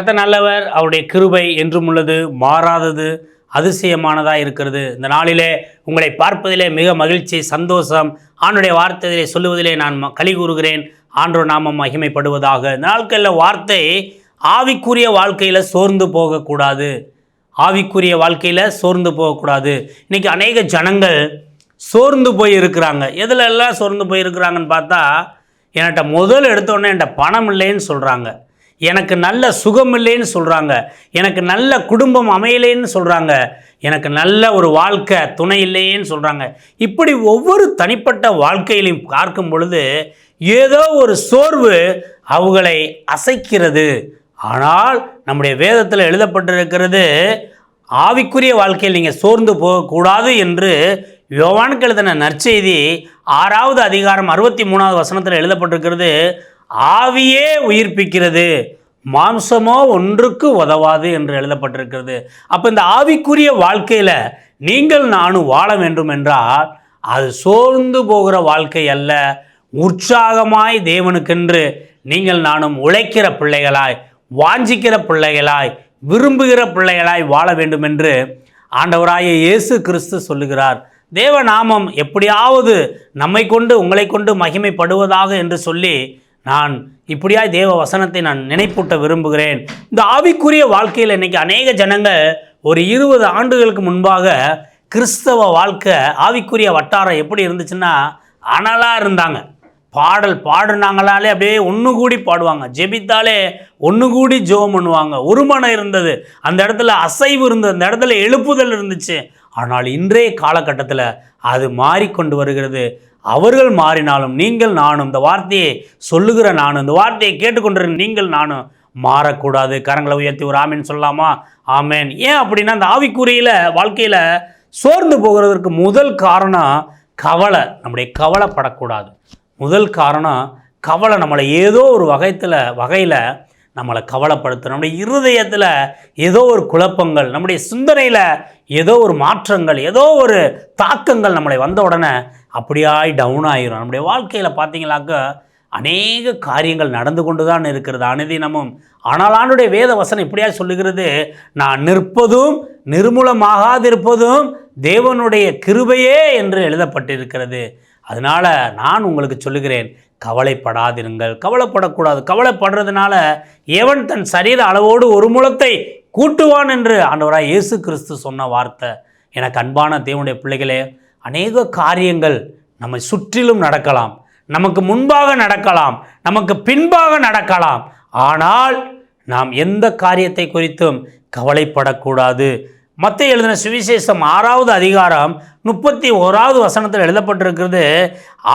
கர்த்த நல்லவர் அவருடைய கிருபை என்றும் உள்ளது மாறாதது அதிசயமானதாக இருக்கிறது. இந்த நாளிலே உங்களை பார்ப்பதிலே மிக மகிழ்ச்சி சந்தோஷம். ஆண்டுடைய வார்த்தையிலே சொல்லுவதிலே நான் களி கூறுகிறேன். ஆன்றோ நாமம் மகிமைப்படுவதாக. இந்த நாட்களில் வார்த்தை ஆவிக்குரிய வாழ்க்கையில் சோர்ந்து போகக்கூடாது. ஆவிக்குரிய வாழ்க்கையில் சோர்ந்து போகக்கூடாது. இன்றைக்கி அநேக ஜனங்கள் சோர்ந்து போய் இருக்கிறாங்க எதுல எல்லாம் சோர்ந்து போய் இருக்கிறாங்கன்னு பார்த்தா என்கிட்ட முதல் எடுத்தோடனே என்கிட்ட பணம் இல்லைன்னு சொல்கிறாங்க எனக்கு நல்ல சுகம் இல்லைன்னு சொல்கிறாங்க எனக்கு நல்ல குடும்பம் அமையலைன்னு சொல்கிறாங்க எனக்கு நல்ல ஒரு வாழ்க்கை துணை இல்லையேன்னு சொல்கிறாங்க இப்படி ஒவ்வொரு தனிப்பட்ட வாழ்க்கையிலையும் பார்க்கும் பொழுது ஏதோ ஒரு சோர்வு அவங்களை அசைக்கிறது. ஆனால் நம்முடைய வேதத்தில் எழுதப்பட்டிருக்கிறது ஆவிக்குரிய வாழ்க்கையில் நீங்கள் சோர்ந்து போகக்கூடாது என்று யோவானுக்கு எழுதின நற்செய்தி ஆறாவது அதிகாரம் அறுபத்தி மூணாவது வசனத்தில் எழுதப்பட்டிருக்கிறது ஆவியே உயிர்ப்பிக்கிறது. மாம்சமோ ஒன்றுக்கு உதவாது என்று எழுதப்பட்டிருக்கிறது. அப்போ இந்த ஆவிக்குரிய வாழ்க்கையில் நீங்கள் நானும் வாழ வேண்டும் என்றால் அது சோர்ந்து போகிற வாழ்க்கை அல்ல. உற்சாகமாய் தேவனுக்கென்று நீங்கள் நானும் உழைக்கிற பிள்ளைகளாய் வாஞ்சிக்கிற பிள்ளைகளாய் விரும்புகிற பிள்ளைகளாய் வாழ வேண்டும் என்று ஆண்டவராய இயேசு கிறிஸ்து சொல்லுகிறார். தேவ நாமம் எப்படியாவது நம்மை கொண்டு உங்களை கொண்டு மகிமைப்படுவதாக என்று சொல்லி நான் இப்படியாய் தேவ வசனத்தை நான் நினைப்பூட்ட விரும்புகிறேன். இந்த ஆவிக்குரிய வாழ்க்கையில் இன்றைக்கி அநேக ஜனங்கள் ஒரு இருபது ஆண்டுகளுக்கு முன்பாக கிறிஸ்தவ வாழ்க்கை ஆவிக்குரிய வட்டாரம் எப்படி இருந்துச்சுன்னா அனலாக இருந்தாங்க. பாடல் பாடுனாங்களாலே அப்படியே ஒன்று கூடி பாடுவாங்க. ஜெபித்தாலே ஒன்று கூடி ஜோம் பண்ணுவாங்க. ஒருமனம் இருந்தது. அந்த இடத்துல அசைவு இருந்தது. அந்த இடத்துல எழுப்புதல் இருந்துச்சு. ஆனால் இன்றைய காலகட்டத்தில் அது மாறிக்கொண்டு வருகிறது. அவர்கள் மாறினாலும் நீங்கள் நானும் இந்த வார்த்தையை சொல்லுகிற நானும் இந்த வார்த்தையை கேட்டுக்கொண்டிருக்கிற நீங்கள் நானும் மாறக்கூடாது. கரங்களை உயர்த்தி ஒரு ஆமீன் சொல்லலாமா? ஆமேன். ஏன் அப்படின்னா அந்த ஆவிக்குறியில் வாழ்க்கையில் சோர்ந்து போகிறதற்கு முதல் காரணம் கவலை. நம்முடைய கவலைப்படக்கூடாது. முதல் காரணம் கவலை. நம்மளை ஏதோ ஒரு வகையத்தில் வகையில் நம்மளை கவலைப்படுத்தும் நம்முடைய இருதயத்தில் ஏதோ ஒரு குழப்பங்கள் நம்முடைய சிந்தனையில் ஏதோ ஒரு மாற்றங்கள் ஏதோ ஒரு தாக்கங்கள் நம்மளை வந்த உடனே அப்படியாய் டவுன் ஆயிரும். நம்முடைய வாழ்க்கையில் பார்த்தீங்களாக்க அநேக காரியங்கள் நடந்து கொண்டு தான் இருக்கிறது. அனுதினமும் ஆனால் ஆண்டுடைய வேத வசனம் இப்படியா சொல்லுகிறது நான் நிற்பதும் நிர்மூலமாகாதிருப்பதும் தேவனுடைய கிருபையே என்று எழுதப்பட்டிருக்கிறது. அதனால் நான் உங்களுக்கு சொல்லுகிறேன் கவலைப்படாதிருங்கள். கவலைப்படக்கூடாது. கவலைப்படுறதுனால எவன் தன் சரீர அளவோடு ஒரு முழத்தை கூட்டுவான் என்று ஆண்டவராக இயேசு கிறிஸ்து சொன்ன வார்த்தை. எனக்கு அன்பான தேவனுடைய பிள்ளைகளே அநேக காரியங்கள் நம்மை சுற்றிலும் நடக்கலாம். நமக்கு முன்பாக நடக்கலாம். நமக்கு பின்பாக நடக்கலாம். ஆனால் நாம் எந்த காரியத்தை குறித்தும் கவலைப்படக்கூடாது. மற்ற எழுதின சுவிசேஷம் ஆறாவது அதிகாரம் முப்பத்தி ஓராவது வசனத்தில் எழுதப்பட்டிருக்கிறது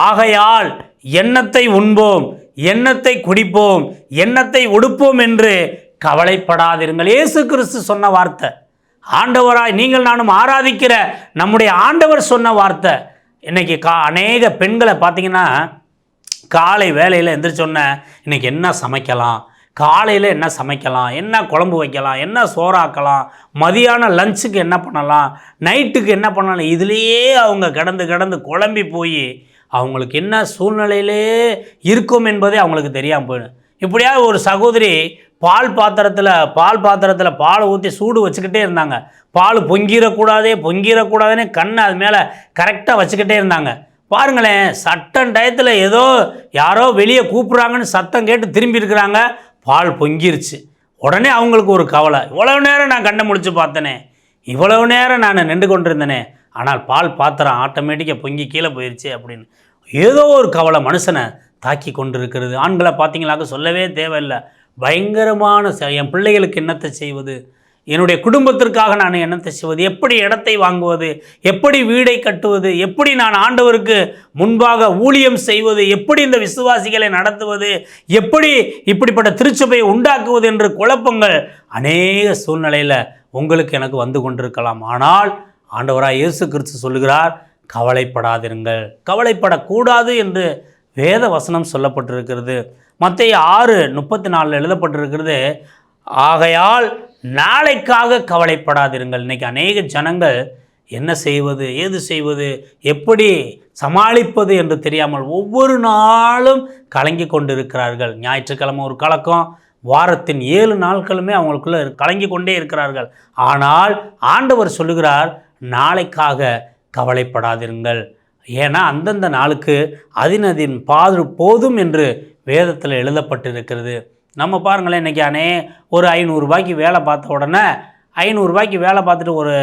ஆகையால் எண்ணத்தை உண்போம் எண்ணத்தை குடிப்போம் எண்ணத்தை உடுப்போம் என்று கவலைப்படாதிருங்கள். இயேசு கிறிஸ்து சொன்ன வார்த்தை. ஆண்டவராய் நீங்கள் நானும் ஆராதிக்கிற நம்முடைய ஆண்டவர் சொன்ன வார்த்தை. இன்னைக்கு கா அநேக பெண்களை பார்த்தீங்கன்னா காலை வேலையில் எந்திரிச்சோன்ன இன்னைக்கு என்ன சமைக்கலாம்? காலையில் என்ன சமைக்கலாம்? என்ன குழம்பு வைக்கலாம்? என்ன சோறாக்கலாம் மதியானம் லஞ்சுக்கு என்ன பண்ணலாம்? நைட்டுக்கு என்ன பண்ணலாம்? இதுலேயே அவங்க கடந்து கடந்து குழம்பி போய் அவங்களுக்கு என்ன சூழ்நிலையிலே இருக்கும் என்பதே அவங்களுக்கு தெரியாமல் போயிடும். இப்படியாவது ஒரு சகோதரி பால் பாத்திரத்தில் பால் பாத்திரத்தில் பால் ஊற்றி சூடு வச்சுக்கிட்டே இருந்தாங்க. பால் பொங்கிடக்கூடாதே பொங்கிடக்கூடாதுன்னு கண்ணை அது மேலே கரெக்டாக வச்சுக்கிட்டே இருந்தாங்க. பாருங்களேன் சட்டம் டயத்தில் ஏதோ யாரோ வெளியே கூப்பிட்றாங்கன்னு சத்தம் கேட்டு திரும்பி இருக்கிறாங்க. பால் பொங்கிருச்சு. உடனே அவங்களுக்கு ஒரு கவலை. இவ்வளவு நேரம் நான் கண்ணை முடிச்சு பார்த்தனே. இவ்வளவு நேரம் நான் நின்று கொண்டிருந்தேனே. ஆனால் பால் பாத்திரம் ஆட்டோமேட்டிக்காக பொங்கி கீழே போயிடுச்சு அப்படின்னு. ஏதோ ஒரு கவலை மனுஷனை தாக்கி கொண்டிருக்கிறது. ஆண்களை பார்த்தீங்களாக்க சொல்லவே தேவையில்லை. பயங்கரமான என் பிள்ளைகளுக்கு என்னத்தை செய்வது? என்னுடைய குடும்பத்திற்காக நான் என்னத்தை செய்வது? எப்படி இடத்தை வாங்குவது? எப்படி வீடை கட்டுவது? எப்படி நான் ஆண்டவருக்கு முன்பாக ஊழியம் செய்வது? எப்படி இந்த விசுவாசிகளை நடத்துவது? எப்படி இப்படிப்பட்ட திருச்சபையை உண்டாக்குவது? என்று குழப்பங்கள் அநேக சூழ்நிலையில் உங்களுக்கு எனக்கு வந்து கொண்டிருக்கலாம். ஆனால் ஆண்டவராக இயேசு கிறிஸ்து சொல்லுகிறார் கவலைப்படாதிருங்கள். கவலைப்படக்கூடாது என்று வேத வசனம் சொல்லப்பட்டிருக்கிறது. மற்ற ஆறு முப்பத்தி நாலில் எழுதப்பட்டிருக்கிறது ஆகையால் நாளைக்காக கவலைப்படாதிருங்கள். இன்றைக்கி அநேக ஜனங்கள் என்ன செய்வது ஏது செய்வது எப்படி சமாளிப்பது என்று தெரியாமல் ஒவ்வொரு நாளும் கலங்கி கொண்டிருக்கிறார்கள். ஞாயிற்றுக்கிழமை ஒரு கலக்கம் வாரத்தின் ஏழு நாட்களுமே அவங்களுக்குள்ளே கலங்கி கொண்டே இருக்கிறார்கள். ஆனால் ஆண்டவர் சொல்லுகிறார் நாளைக்காக கவலைப்படாதிருங்கள். ஏன்னா அந்தந்த நாளுக்கு அதினதின் பாது போதும் என்று வேதத்தில் எழுதப்பட்டிருக்கிறது. நம்ம பாருங்களேன் இன்றைக்கி அனே ஒரு ஐநூறுரூபாய்க்கு வேலை பார்த்த உடனே ஐநூறுரூபாய்க்கு வேலை பார்த்துட்டு ஒரு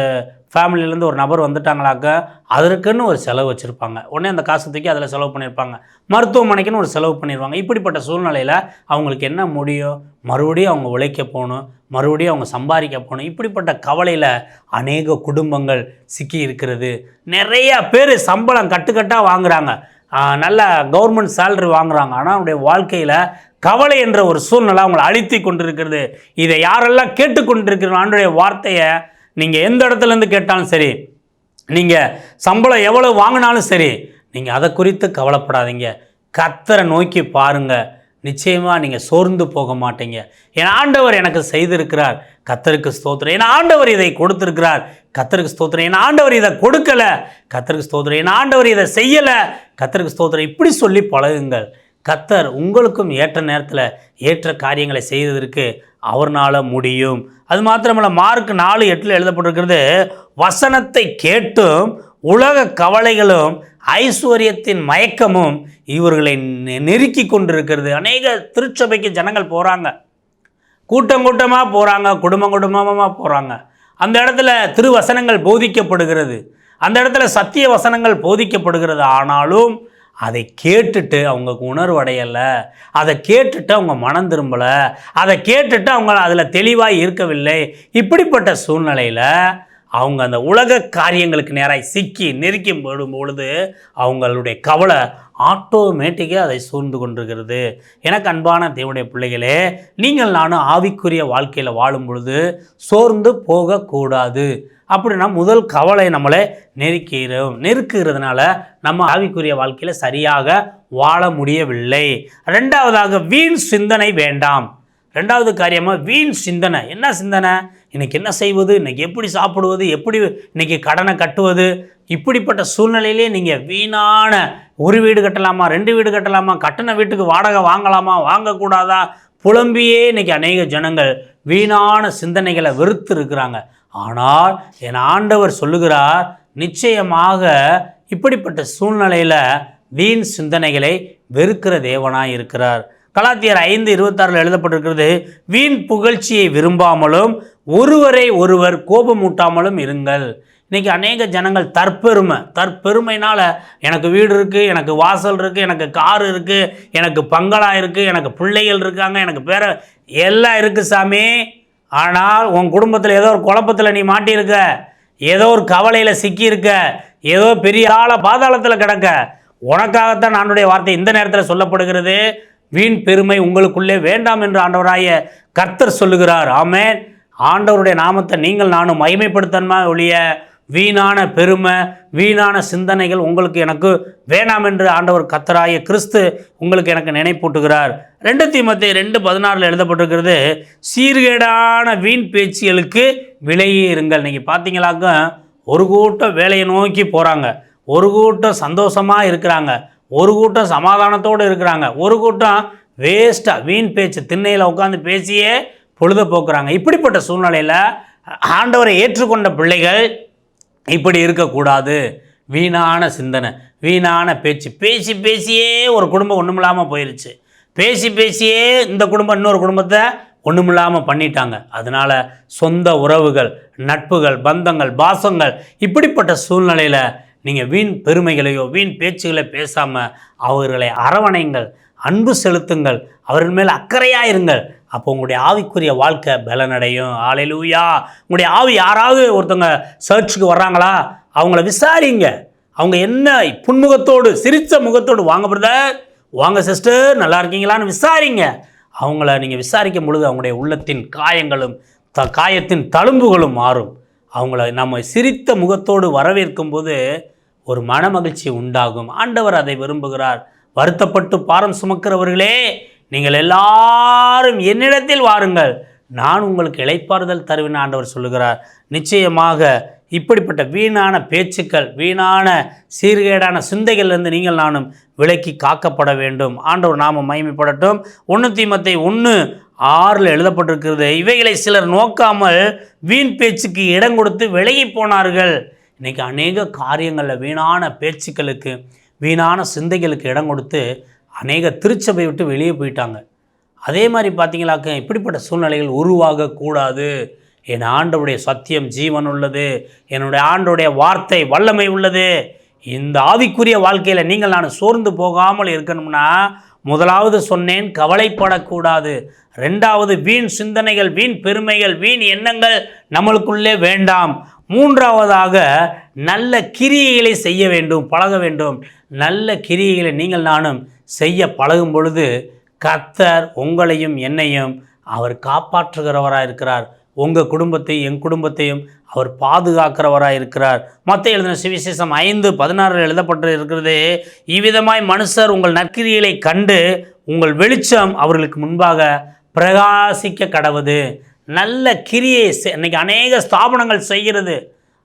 ஃபேமிலியிலேருந்து ஒரு நபர் வந்துட்டாங்களாக்க அதற்குன்னு ஒரு செலவு வச்சுருப்பாங்க. உடனே அந்த காசு தூக்கி அதில் செலவு பண்ணியிருப்பாங்க. மருத்துவமனைக்குன்னு ஒரு செலவு பண்ணிடுவாங்க இப்படிப்பட்ட சூழ்நிலையில் அவங்களுக்கு என்ன முடியும் மறுபடியும் அவங்க உழைக்க போகணும் மறுபடியும் அவங்க சம்பாதிக்க போகணும். இப்படிப்பட்ட கவலையில் அநேக குடும்பங்கள் சிக்கி இருக்கிறது. நிறைய பேர் சம்பளம் கட்டுக்கட்டாக வாங்குகிறாங்க நல்ல கவர்மெண்ட் சேலரி வாங்குறாங்க. ஆனால் அவனுடைய வாழ்க்கையில் கவலை என்ற ஒரு சூழ்நிலை அவங்களை அழுத்தி கொண்டிருக்கிறது. இதை யாரெல்லாம் கேட்டுக்கொண்டிருக்கிறோம் ஆண்டுடைய வார்த்தையை நீங்கள் எந்த இடத்துலேருந்து கேட்டாலும் சரி நீங்கள் சம்பளம் எவ்வளோ வாங்கினாலும் சரி நீங்கள் அதை குறித்து கவலைப்படாதீங்க. கத்தரை நோக்கி பாருங்கள் நிச்சயமாக நீங்கள் சோர்ந்து போக மாட்டீங்க. என் ஆண்டவர் எனக்கு செய்திருக்கிறார். கத்தருக்கு ஸ்தோத்திரம். என் ஆண்டவர் இதை கொடுத்திருக்கிறார். கத்தருக்கு ஸ்தோத்திரம். என் ஆண்டவர் இதை கொடுக்கல. கத்தருக்கு ஸ்தோத்திரம். என் ஆண்டவர் இதை செய்யலை. கத்தருக்கு ஸ்தோத்திரம். இப்படி சொல்லி பழகுங்கள். கத்தர் உங்களுக்கும் ஏற்ற நேரத்தில் ஏற்ற காரியங்களை செய்ததற்கு அவர்னால முடியும். அது மாத்திரமல்ல மார்க் நாலு எட்டில் எழுதப்பட்டிருக்கிறது வசனத்தை கேட்டும் உலக கவலைகளும் ஐஸ்வர்யத்தின் மயக்கமும் இவர்களை நெ- நெருக்கி கொண்டிருக்கிறது. அநேக திருச்சபைக்கு ஜனங்கள் போகிறாங்க கூட்டம் கூட்டமாக போகிறாங்க குடும்பம் குடும்பமாக போகிறாங்க அந்த இடத்துல திருவசனங்கள் போதிக்கப்படுகிறது. அந்த இடத்துல சத்திய வசனங்கள் போதிக்கப்படுகிறது. ஆனாலும் அதை கேட்டுட்டு அவங்க உணர்வடையலை. அதை கேட்டுட்டு அவங்க மனம் திரும்பலை. அதை கேட்டுட்டு அவங்க அதில் தெளிவாக இருக்கவில்லை. இப்படிப்பட்ட சூழ்நிலையில் அவங்க அந்த உலக காரியங்களுக்கு நேராக சிக்கி நெருக்கி போடும் பொழுது அவங்களுடைய கவலை ஆட்டோமேட்டிக்காக அதை சூழ்ந்து கொண்டிருக்கிறது. எனக்கு அன்பான தேவனுடைய பிள்ளைகளே நீங்கள் நானும் ஆவிக்குரிய வாழ்க்கையில் வாழும் பொழுது சோர்ந்து போகக்கூடாது. அப்படின்னா முதல் கவலை நம்மளை நெருக்கிறோம் நெருக்குகிறதுனால நம்ம ஆவிக்குரிய வாழ்க்கையில் சரியாக வாழ முடியவில்லை. ரெண்டாவதாக வீண் சிந்தனை வேண்டாம். ரெண்டாவது காரியமாக வீண் சிந்தனை. என்ன சிந்தனை? இன்னைக்கு என்ன செய்வது? இன்னைக்கு எப்படி சாப்பிடுவது? எப்படி இன்னைக்கு கடனை கட்டுவது? இப்படிப்பட்ட சூழ்நிலையிலே நீங்கள் வீணான ஒரு வீடு கட்டலாமா ரெண்டு வீடு கட்டலாமா கட்டின வீட்டுக்கு வாடகை வாங்கலாமா வாங்கக்கூடாதா? புலம்பியே இன்னைக்கு அநேக ஜனங்கள் வீணான சிந்தனைகளை வெறுத்து இருக்கிறாங்க. ஆனால் என் ஆண்டவர் சொல்லுகிறார் நிச்சயமாக இப்படிப்பட்ட சூழ்நிலையில் வீண் சிந்தனைகளை வெறுக்கிற தேவனாய் இருக்கிறார். கலாத்தியர் ஐந்து இருபத்தாறில் எழுதப்பட்டிருக்கிறது வீண் புகழ்ச்சியை விரும்பாமலும் ஒருவரை ஒருவர் கோபமூட்டாமலும் இருங்கள். இன்றைக்கி அநேக ஜனங்கள் தற்பெருமை தற்பெருமைனால் எனக்கு வீடு இருக்குது எனக்கு வாசல் இருக்குது எனக்கு கார் இருக்குது எனக்கு பங்களா இருக்குது எனக்கு பிள்ளைகள் இருக்காங்க எனக்கு பேர எல்லாம் இருக்குது சாமி. ஆனால் உன் குடும்பத்தில் ஏதோ ஒரு குழப்பத்தில் நீ மாட்டியிருக்க ஏதோ ஒரு கவலையில் சிக்கியிருக்க ஏதோ பெரிய ஆள பாதாளத்தில் கிடக்க உனக்காகத்தான் ஆண்டுடைய வார்த்தை இந்த நேரத்தில் சொல்லப்படுகிறது. வீண் பெருமை உங்களுக்குள்ளே வேண்டாம் என்று ஆண்டவராய கர்த்தர் சொல்லுகிறார். ஆமே ஆண்டவருடைய நாமத்தை நீங்கள் நானும் மகிமைப்படுத்தணுமா ஒழிய வீணான பெருமை வீணான சிந்தனைகள் உங்களுக்கு எனக்கு வேணாம் என்று ஆண்டவர் கத்தராய கிறிஸ்து உங்களுக்கு எனக்கு நினைப்பூட்டுகிறார். ரெண்டு தீமத்தை ரெண்டு பதினாறில் எழுதப்பட்டிருக்கிறது சீர்கேடான வீண் பேச்சுகளுக்கு விலையே இருங்கள். நீங்கள் பார்த்தீங்களாக்க ஒரு கூட்டம் வேலையை நோக்கி போகிறாங்க ஒரு கூட்டம் சந்தோஷமாக இருக்கிறாங்க. ஒரு கூட்டம் சமாதானத்தோடு இருக்கிறாங்க. ஒரு கூட்டம் வேஸ்ட்டாக வீண் பேச்சு திண்ணையில் உட்காந்து பேசியே பொழுத போக்குறாங்க இப்படிப்பட்ட சூழ்நிலையில் ஆண்டவரை ஏற்றுக்கொண்ட பிள்ளைகள் இப்படி இருக்கக்கூடாது. வீணான சிந்தனை வீணான பேச்சு. பேசி பேசியே ஒரு குடும்பம் ஒன்றுமில்லாமல் போயிடுச்சு பேசி பேசியே இந்த குடும்பம் இன்னொரு குடும்பத்தை ஒன்றுமில்லாமல் பண்ணிட்டாங்க. அதனால் சொந்த உறவுகள் நட்புகள் பந்தங்கள் பாசங்கள் இப்படிப்பட்ட சூழ்நிலையில் நீங்கள் வீண் பெருமைகளையோ வீண் பேச்சுகளை பேசாமல் அவர்களை அரவணைங்கள் அன்பு செலுத்துங்கள் அவர்கள் மேல் அக்கறையாக இருங்கள். அப்போ உங்களுடைய ஆவிக்குரிய வாழ்க்கை பலனடையும். ஆலையிலூயா உங்களுடைய ஆவி யாராவது ஒருத்தவங்க சர்ச்சுக்கு வர்றாங்களா? அவங்கள விசாரிங்க. அவங்க என்ன புன்முகத்தோடு சிரித்த முகத்தோடு வாங்க பிரதர் வாங்க சிஸ்டர் நல்லா இருக்கீங்களான்னு விசாரிங்க. அவங்கள நீங்கள் விசாரிக்கும் பொழுது அவங்களுடைய உள்ளத்தின் காயங்களும் த காயத்தின் தழும்புகளும் மாறும். அவங்கள நம்ம சிரித்த முகத்தோடு வரவேற்கும் போது ஒரு மன மகிழ்ச்சி உண்டாகும். ஆண்டவர் அதை விரும்புகிறார். வருத்தப்பட்டு பாரம் சுமக்கிறவர்களே நீங்கள் எல்லாரும் என்னிடத்தில் வாருங்கள். நான் உங்களுக்கு இளைப்பாறுதல் தருவேன் ஆண்டவர் சொல்லுகிறார். நிச்சயமாக இப்படிப்பட்ட வீணான பேச்சுக்கள் வீணான சீர்கேடான சிந்தைகளிலிருந்து நீங்கள் நானும் விலக்கி காக்கப்பட வேண்டும். ஆண்டவர் நாம மயமைப்படட்டும் ஒன்று தீமத்தை ஒன்று ஆறில் எழுதப்பட்டிருக்கிறது. இவைகளை சிலர் நோக்காமல் வீண் பேச்சுக்கு இடம் கொடுத்து விலகி போனார்கள். இன்றைக்கி அநேக காரியங்களில் வீணான பேச்சுக்களுக்கு வீணான சிந்தைகளுக்கு இடம் கொடுத்து அநேக திருச்சபை விட்டு வெளியே போயிட்டாங்க. அதே மாதிரி பார்த்தீங்களாக்க இப்படிப்பட்ட சூழ்நிலைகள் உருவாகக்கூடாது. என் ஆண்டவுடைய சத்தியம் ஜீவன் உள்ளது. என்னுடைய ஆண்டுடைய வார்த்தை வல்லமை உள்ளது. இந்த ஆவிக்குரிய வாழ்க்கையில் நீங்கள் நான் சோர்ந்து போகாமல் இருக்கணும்னா முதலாவது சொன்னேன் கவலைப்படக்கூடாது. ரெண்டாவது வீண் சிந்தனைகள் வீண் பெருமைகள் வீண் எண்ணங்கள் நம்மளுக்குள்ளே வேண்டாம். மூன்றாவதாக நல்ல கிரியைகளை செய்ய வேண்டும் பழக வேண்டும். நல்ல கிரியைகளை நீங்கள் நானும் செய்ய பழகும் பொழுது கத்தர் உங்களையும் என்னையும் அவர் காப்பாற்றுகிறவராக இருக்கிறார். உங்கள் குடும்பத்தையும் என் குடும்பத்தையும் அவர் பாதுகாக்கிறவராக இருக்கிறார். மற்ற எழுதின சுவிசேஷம் ஐந்து பதினாறில் எழுதப்பட்டு இருக்கிறது இவ்விதமாய் மனுஷர் உங்கள் நற்கிரிகளை கண்டு உங்கள் வெளிச்சம் அவர்களுக்கு முன்பாக பிரகாசிக்க கடவுது. நல்ல கிரியை இன்றைக்கி அநேக ஸ்தாபனங்கள் செய்கிறது.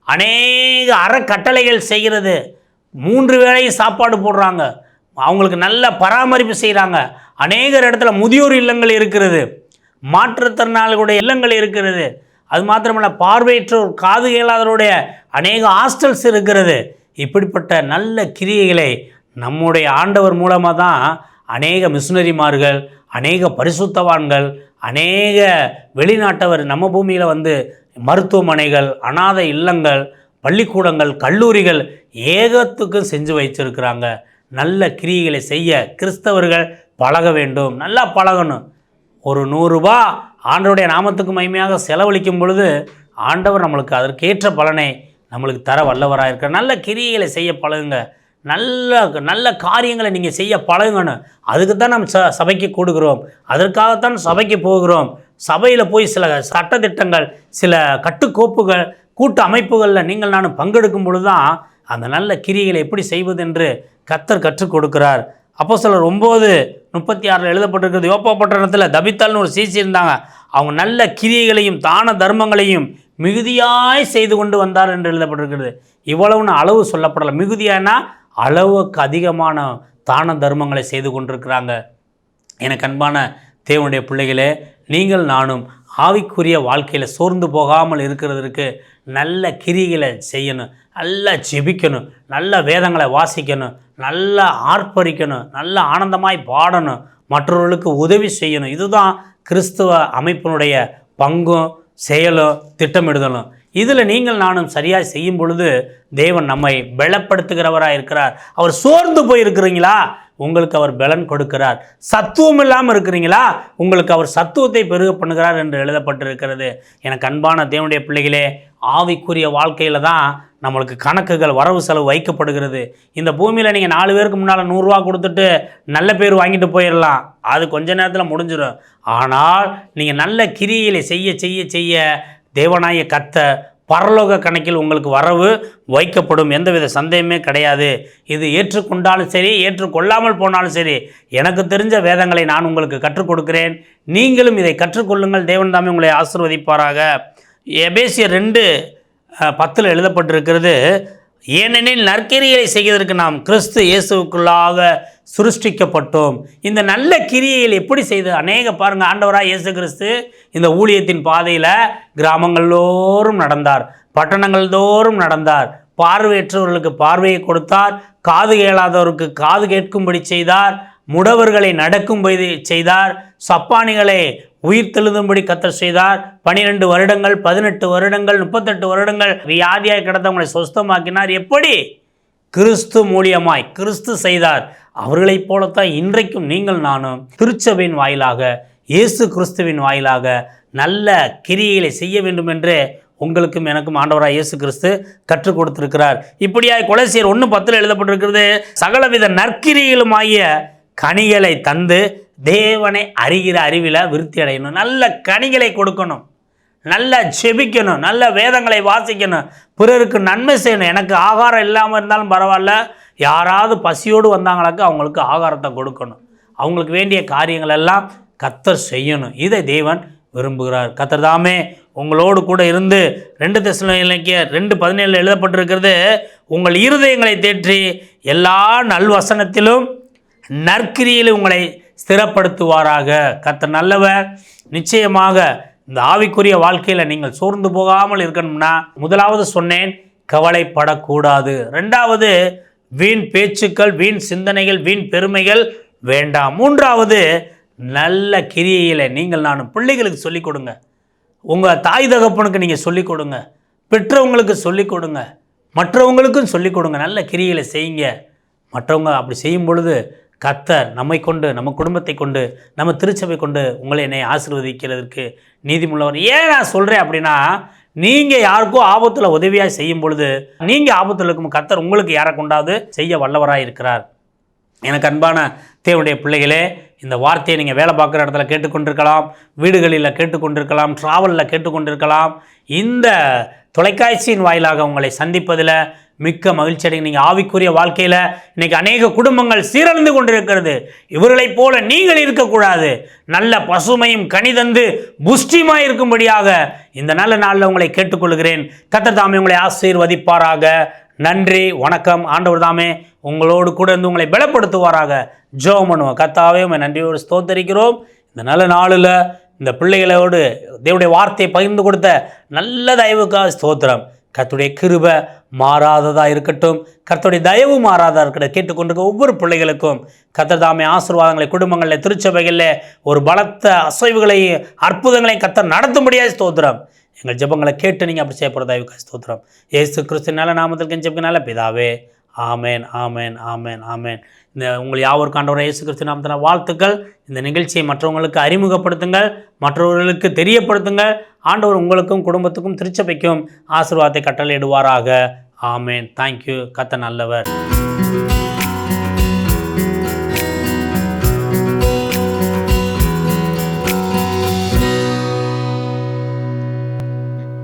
அநேக அறக்கட்டளைகள் செய்கிறது. மூன்று வேளையும் சாப்பாடு போடுறாங்க. அவங்களுக்கு நல்ல பராமரிப்பு செய்கிறாங்க அநேகர் இடத்துல முதியோர் இல்லங்கள் இருக்கிறது. மாற்றுத்திறனாளிகளுடைய இல்லங்கள் இருக்கிறது. அது மாத்திரமல்ல பார்வையற்றோர் காது கேளாதவருடைய அநேக ஹாஸ்டல்ஸ் இருக்கிறது. இப்படிப்பட்ட நல்ல கிரியைகளை நம்முடைய ஆண்டவர் மூலமாக தான் அநேக மிஷினரிமார்கள் அநேக பரிசுத்தவான்கள் அநேக வெளிநாட்டவர் நம்ம பூமியில் வந்து மருத்துவமனைகள் அனாதை இல்லங்கள் பள்ளிக்கூடங்கள் கல்லூரிகள் ஏகத்துக்கும் செஞ்சு வைச்சிருக்கிறாங்க நல்ல கிரியைகளை செய்ய கிறிஸ்தவர்கள் பழக வேண்டும். நல்லா பழகணும். ஒரு நூறுரூபா ஆண்டவருடைய நாமத்துக்கு மகிமையாக செலவழிக்கும் பொழுது ஆண்டவர் நம்மளுக்கு அதற்கேற்ற பலனை நம்மளுக்கு தர வல்லவராக இருக்கிற நல்ல கிரியைகளை செய்ய பழகுங்க. நல்ல நல்ல காரியங்களை நீங்கள் செய்ய பழகணும். அதுக்கு தான் நம்ம ச சபைக்கு கூடுகிறோம் அதற்காகத்தான் சபைக்கு போகிறோம். சபையில் போய் சில சட்டத்திட்டங்கள் சில கட்டுக்கோப்புகள் கூட்டு அமைப்புகளில் நீங்கள் நானும் பங்கெடுக்கும் பொழுது தான் அந்த நல்ல கிரியைகளை எப்படி செய்வது என்று கத்தர் கற்றுக் கொடுக்கிறார். அப்போ சிலர் ஒம்பது முப்பத்தி ஆறில் எழுதப்பட்டிருக்கிறது யோப்பா பட்டணத்தில் தபித்தால்னு ஒரு சீசி இருந்தாங்க. அவங்க நல்ல கிரியைகளையும் தான தர்மங்களையும் மிகுதியாய் செய்து கொண்டு வந்தார் என்று எழுதப்பட்டிருக்கிறது. இவ்வளவுன்னு அளவு சொல்லப்படலை. மிகுதியானா அளவுக்கு அதிகமான தான தர்மங்களை செய்து கொண்டிருக்கிறாங்க. எனக்கு அன்பான தேவனுடைய பிள்ளைகளே நீங்கள் நானும் ஆவிக்குரிய வாழ்க்கையில் சோர்ந்து போகாமல் இருக்கிறதுக்கு நல்ல கிரிகளை செய்யணும் நல்லா ஜெபிக்கணும் நல்ல வேதங்களை வாசிக்கணும் நல்லா ஆர்ப்பரிக்கணும் நல்ல ஆனந்தமாய் பாடணும் மற்றவர்களுக்கு உதவி செய்யணும். இதுதான் கிறிஸ்துவ அமைப்பினுடைய பங்கும் செயலும் திட்டமிடுதலும். இதில் நீங்கள் நானும் சரியாக செய்யும் பொழுது தேவன் நம்மை பலப்படுத்துகிறவராக இருக்கிறார். அவர் சோர்ந்து போயிருக்கிறீங்களா? உங்களுக்கு அவர் பலன் கொடுக்கிறார். சத்துவம் இல்லாமல் இருக்கிறீங்களா? உங்களுக்கு அவர் சத்துவத்தை பெருக பண்ணுகிறார் என்று எழுதப்பட்டிருக்கிறது. எனக்கு அன்பான தேவனுடைய பிள்ளைகளே ஆவிக்குரிய வாழ்க்கையில் தான் நம்மளுக்கு கணக்குகள் வரவு செலவு வைக்கப்படுகிறது. இந்த பூமியில் நீங்கள் நாலு பேருக்கு முன்னால் நூறுரூவா கொடுத்துட்டு நல்ல பேர் வாங்கிட்டு போயிடலாம் அது கொஞ்ச நேரத்தில் முடிஞ்சிடும் ஆனால் நீங்கள் நல்ல கிரியைகளை செய்ய செய்ய செய்ய தேவனாய கத்த பரலோக கணக்கில் உங்களுக்கு வரவு வைக்கப்படும். எந்தவித சந்தேகமே கிடையாது. இது ஏற்றுக்கொண்டாலும் சரி ஏற்றுக்கொள்ளாமல் போனாலும் சரி எனக்கு தெரிஞ்ச வேதங்களை நான் உங்களுக்கு கற்றுக் கொடுக்கிறேன் நீங்களும் இதை கற்றுக்கொள்ளுங்கள். தேவன் தாமே உங்களை ஆசிர்வதிப்பாராக. எபேசிய ரெண்டு பத்தில் எழுதப்பட்டிருக்கிறது. ஏனெனில் நற்கிரியை செய்வதற்கு நாம் கிறிஸ்து இயேசுக்குள்ளாக சுருஷ்டிக்கப்பட்டோம். இந்த நல்ல கிரியையில் எப்படி செய்து அநேக பாருங்கள் ஆண்டவராக இயேசு கிறிஸ்து இந்த ஊழியத்தின் பாதையில் கிராமங்கள்தோறும் நடந்தார். பட்டணங்கள் தோறும் நடந்தார். பார்வையற்றவர்களுக்கு பார்வையை கொடுத்தார். காது கேளாதவருக்கு காது கேட்கும்படி செய்தார். முடவர்களை நடக்கும்படி செய்தார். சப்பானிகளை உயிர் தெழுதும்படி கத்தர் செய்தார். பனிரெண்டு வருடங்கள் பதினெட்டு வருடங்கள் முப்பத்தெட்டு வருடங்கள் வியாதியாக கிடந்தவங்களை சொஸ்தமாக்கினார். எப்படி? கிறிஸ்து மூலியமாய் கிறிஸ்து செய்தார். அவர்களைப் போலத்தான் இன்றைக்கும் நீங்கள் நானும் திருச்சபையின் வாயிலாக இயேசு கிறிஸ்துவின் வாயிலாக நல்ல கிரியைகளை செய்ய வேண்டும் என்று உங்களுக்கும் எனக்கும் ஆண்டவராக இயேசு கிறிஸ்து கற்றுக் கொடுத்திருக்கிறார். இப்படியாய் கொலைசியர் ஒன்று பத்தில் எழுதப்பட்டிருக்கிறது சகலவித நற்கிரிகளுமாகிய கனிகளை தந்து தேவனை அறிகிற அறிவில் விருத்தி அடையணும். நல்ல கனிகளை கொடுக்கணும். நல்லா செபிக்கணும் நல்ல வேதங்களை வாசிக்கணும். பிறருக்கு நன்மை செய்யணும். எனக்கு ஆகாரம் இல்லாமல் இருந்தாலும் பரவாயில்ல. யாராவது பசியோடு வந்தாங்களாக்க அவங்களுக்கு ஆகாரத்தை கொடுக்கணும். அவங்களுக்கு வேண்டிய காரியங்கள் எல்லாம் கத்தர் செய்யணும். இதை தேவன் விரும்புகிறார். கத்தர் தாமே உங்களோடு கூட இருந்து ரெண்டு தெசலோனிக்கே ரெண்டு பதினேழில் எழுதப்பட்டிருக்கிறது உங்கள் இருதயங்களை தேற்றி எல்லா நல்வசனத்திலும் நற்கிரியில் உங்களை ஸ்திரப்படுத்துவாராக. கத்த நல்லவர். நிச்சயமாக இந்த ஆவிக்குரிய வாழ்க்கையில் நீங்கள் சோர்ந்து போகாமல் இருக்கணும்னா முதலாவது சொன்னேன் கவலைப்படக்கூடாது. ரெண்டாவது வீண் பேச்சுக்கள் வீண் சிந்தனைகள் வீண் பெருமைகள் வேண்டாம். மூன்றாவது நல்ல கிரியையில் நீங்கள் நான் பிள்ளைகளுக்கு சொல்லிக் கொடுங்க. உங்கள் தாய் தகப்பனுக்கு நீங்கள் சொல்லிக் கொடுங்க. பெற்றவங்களுக்கு சொல்லிக் கொடுங்க. மற்றவங்களுக்கும் சொல்லிக் கொடுங்க. நல்ல கிரியையில் செய்யுங்க. மற்றவங்க அப்படி செய்யும் பொழுது கத்தர் நம்மை கொண்டு நம்ம குடும்பத்தை கொண்டு நம்ம திருச்சபை கொண்டு உங்களை என்னை ஆசீர்வதிக்கிறதுக்கு நீதிமுள்ளவர். ஏன் நான் சொல்கிறேன் அப்படின்னா நீங்கள் யாருக்கும் ஆபத்தில் உதவியாக செய்யும் பொழுது நீங்கள் ஆபத்தில் இருக்கும் கத்தர் உங்களுக்கு யாரை கொண்டாவது செய்ய வல்லவராக இருக்கிறார். எனக்கு அன்பான தேவனுடைய பிள்ளைகளே இந்த வார்த்தையை நீங்கள் வேலை பார்க்குற இடத்துல கேட்டுக்கொண்டிருக்கலாம் வீடுகளில் கேட்டுக்கொண்டிருக்கலாம் ட்ராவலில் கேட்டுக்கொண்டிருக்கலாம் இந்த தொலைக்காட்சியின் வாயிலாக உங்களை சந்திப்பதில் மிக்க மகிழ்ச்சி அடைங்க நீங்கள் ஆவிக்குரிய வாழ்க்கையில் இன்னைக்கு அநேக குடும்பங்கள் சீரழிந்து கொண்டிருக்கிறது. இவர்களைப் போல நீங்கள் இருக்கக்கூடாது. நல்ல பசுமையும் கனிதந்து புஷ்டியுமாக இருக்கும்படியாக இந்த நல்ல நாளில் உங்களை கேட்டுக்கொள்கிறேன். கத்தர் தாமே உங்களை ஆசீர்வதிப்பாராக. நன்றி வணக்கம். ஆண்டவர் தாமே உங்களோடு கூட இருந்து உங்களை பலப்படுத்துவாராக. ஜெபம் பண்ணுவோம். கத்தாவே உம்மை நன்றியோடு ஸ்தோத்தரிக்கிறோம். இந்த நல்ல நாளில் இந்த பிள்ளைகளோடு தேவடைய வார்த்தையை பகிர்ந்து கொடுத்த நல்ல தயவுக்காக ஸ்தோத்திரம். கர்த்துடைய கிருப மாறாததாக இருக்கட்டும் கர்த்துடைய தயவு மாறாததாக இருக்கட்டும். கேட்டுக்கொண்டிருக்க ஒவ்வொரு பிள்ளைகளுக்கும் கர்த்தர் தாமே ஆசீர்வாதங்களை குடும்பங்களில் திருச்சபைகளில் ஒரு பலத்த அசைவுகளையும் அற்புதங்களையும் கத்தர் நடத்தும்படியாக ஸ்தோத்திரம். எங்கள் ஜெபங்களை கேட்டு நீங்கள் அப்படி செய்யப்படுறதாய்வுக்காக ஸ்தோத்திரம். ஏசு கிறிஸ்து நல்ல நாமத்தில் கெஞ்சப்புக்கு நல்ல பிதாவே ஆமேன் ஆமேன் ஆமேன் ஆமேன். இந்த உங்கள் யாவருக்கு ஆண்டவர் இயேசு கிறிஸ்து நாமத்தின வாழ்த்துக்கள். இந்த நிகழ்ச்சியை மற்றவங்களுக்கு அறிமுகப்படுத்துங்கள் மற்றவர்களுக்கு தெரியப்படுத்துங்கள். ஆண்டவர் உங்களுக்கும் குடும்பத்துக்கும் திருச்சபைக்கும் ஆசீர்வாதத்தை கட்டளையிடுவாராக. ஆமேன். தேங்க்யூ கத்த நல்லவர்.